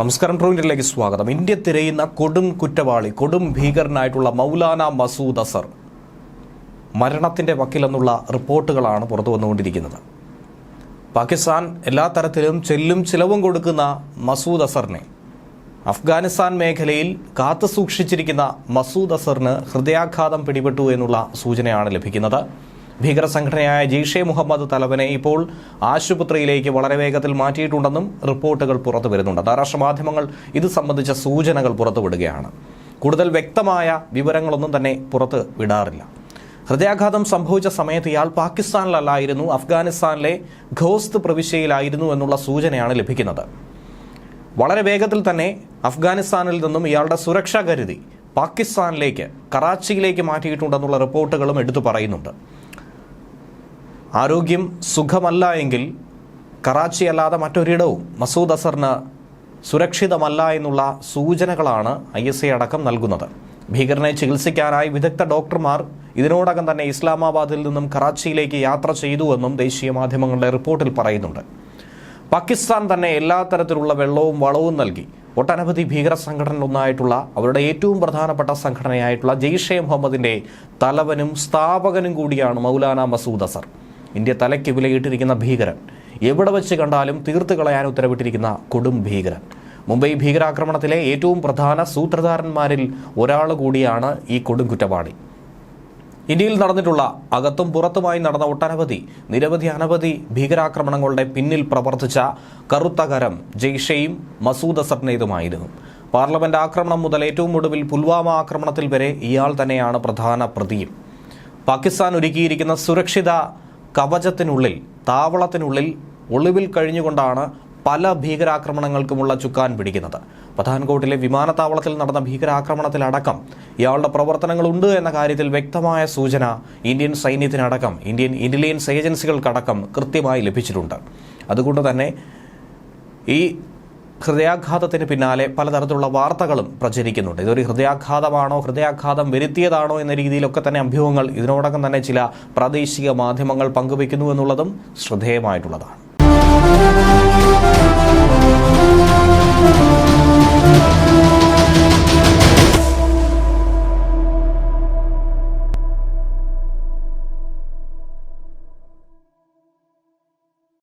നമസ്കാരം പ്രോയിന്റിലേക്ക് സ്വാഗതം. ഇന്ത്യ തിരയുന്ന കൊടും കുറ്റവാളി കൊടും ഭീകരനായിട്ടുള്ള മൗലാന മസൂദ് അസർ മരണത്തിന്റെ വക്കിലെന്നുള്ള റിപ്പോർട്ടുകളാണ് പുറത്തു വന്നുകൊണ്ടിരിക്കുന്നത്. പാകിസ്ഥാൻ എല്ലാ തരത്തിലും ചെല്ലും ചിലവും കൊടുക്കുന്ന മസൂദ് അസറിനെ അഫ്ഗാനിസ്ഥാൻ മേഖലയിൽ കാത്തു സൂക്ഷിച്ചിരിക്കുന്ന മസൂദ് അസറിന് ഹൃദയാഘാതം പിടിപെട്ടു എന്നുള്ള സൂചനയാണ് ലഭിക്കുന്നത്. ഭീകര സംഘടനയായ ജെയ്ഷെ മുഹമ്മദ് തലവനെ ഇപ്പോൾ ആശുപത്രിയിലേക്ക് വളരെ വേഗത്തിൽ മാറ്റിയിട്ടുണ്ടെന്നും റിപ്പോർട്ടുകൾ പുറത്തു വരുന്നുണ്ട്. അന്താരാഷ്ട്ര മാധ്യമങ്ങൾ ഇത് സംബന്ധിച്ച സൂചനകൾ പുറത്തുവിടുകയാണ് കൂടുതൽ വ്യക്തമായ വിവരങ്ങളൊന്നും തന്നെ പുറത്ത് വിടാറില്ല. ഹൃദയാഘാതം സംഭവിച്ച സമയത്ത് ഇയാൾ പാകിസ്ഥാനിലല്ലായിരുന്നു അഫ്ഗാനിസ്ഥാനിലെ ഖോസ്ത് പ്രവിശ്യയിലായിരുന്നു എന്നുള്ള സൂചനയാണ് ലഭിക്കുന്നത്. വളരെ വേഗത്തിൽ തന്നെ അഫ്ഗാനിസ്ഥാനിൽ നിന്നും ഇയാളുടെ സുരക്ഷാ കരുതി പാകിസ്ഥാനിലേക്ക് കറാച്ചിയിലേക്ക് മാറ്റിയിട്ടുണ്ടെന്നുള്ള റിപ്പോർട്ടുകളും എടുത്തു പറയുന്നുണ്ട്. ആരോഗ്യം സുഖമല്ല എങ്കിൽ കറാച്ചി അല്ലാതെ മറ്റൊരിടവും മസൂദ് അസറിന് സുരക്ഷിതമല്ല എന്നുള്ള സൂചനകളാണ് ഐ എസ് ഐ അടക്കം നൽകുന്നത്. ഭീകരനെ ചികിത്സിക്കാനായി വിദഗ്ധ ഡോക്ടർമാർ ഇതിനോടകം തന്നെ ഇസ്ലാമാബാദിൽ നിന്നും കറാച്ചിയിലേക്ക് യാത്ര ചെയ്തുവെന്നും ദേശീയ മാധ്യമങ്ങളുടെ റിപ്പോർട്ടിൽ പറയുന്നുണ്ട്. പാകിസ്ഥാൻ തന്നെ എല്ലാ തരത്തിലുള്ള വെള്ളവും വളവും നൽകി. ഒട്ടനവധി ഭീകര സംഘടനകളൊന്നായിട്ടുള്ള അവരുടെ ഏറ്റവും പ്രധാനപ്പെട്ട സംഘടനയായിട്ടുള്ള ജെയ്ഷെ മുഹമ്മദിന്റെ തലവനും സ്ഥാപകനും കൂടിയാണ് മൗലാന മസൂദ് അസർ. ഇന്ത്യ തലയ്ക്ക് വിലയിട്ടിരിക്കുന്ന ഭീകരൻ. എവിടെ വെച്ച് കണ്ടാലും തീർത്തു കളയാൻ ഉത്തരവിട്ടിരിക്കുന്ന കൊടും ഭീകരൻ. മുംബൈ ഭീകരാക്രമണത്തിലെ ഏറ്റവും പ്രധാന സൂത്രധാരന്മാരിൽ ഒരാൾ കൂടിയാണ് ഈ കൊടും കുറ്റവാളി. ഇന്ത്യയിൽ നടന്നിട്ടുള്ള അകത്തും പുറത്തുമായി നടന്ന ഒട്ടനവധി നിരവധി അനവധി ഭീകരാക്രമണങ്ങളുടെ പിന്നിൽ പ്രവർത്തിച്ച കറുത്തകരം ജെയ്ഷെയും മസൂദ് അസറിനേതുമായിരുന്നു പാർലമെന്റ് ആക്രമണം മുതൽ ഏറ്റവും ഒടുവിൽ പുൽവാമ ആക്രമണത്തിൽ വരെ ഇയാൾ തന്നെയാണ് പ്രധാന പ്രതിയും. പാകിസ്ഥാൻ ഒരുക്കിയിരിക്കുന്ന സുരക്ഷിത കവചത്തിനുള്ളിൽ താവളത്തിനുള്ളിൽ ഒളിവിൽ കഴിഞ്ഞുകൊണ്ടാണ് പല ഭീകരാക്രമണങ്ങൾക്കുമുള്ള ചുക്കാൻ പിടിക്കുന്നത്. പത്താൻകോട്ടിലെ വിമാനത്താവളത്തിൽ നടന്ന ഭീകരാക്രമണത്തിലടക്കം ഇയാളുടെ പ്രവർത്തനങ്ങളുണ്ട് എന്ന കാര്യത്തിൽ വ്യക്തമായ സൂചന ഇന്ത്യൻ സൈന്യത്തിനടക്കം ഇന്ത്യൻ ഇന്റലിജൻസ് ഏജൻസികൾക്കടക്കം കൃത്യമായി ലഭിച്ചിട്ടുണ്ട്. അതുകൊണ്ട് തന്നെ ഈ ഹൃദയാഘാതത്തിന് പിന്നാലെ പലതരത്തിലുള്ള വാർത്തകളും പ്രചരിക്കുന്നുണ്ട്. ഇതൊരു ഹൃദയാഘാതമാണോ ഹൃദയാഘാതം വരുത്തിയതാണോ എന്ന രീതിയിലൊക്കെ തന്നെ അഭ്യൂഹങ്ങൾ ഇതിനോടകം തന്നെ ചില പ്രാദേശിക മാധ്യമങ്ങൾ പങ്കുവയ്ക്കുന്നു എന്നുള്ളതും ശ്രദ്ധേയമായിട്ടുള്ളതാണ്.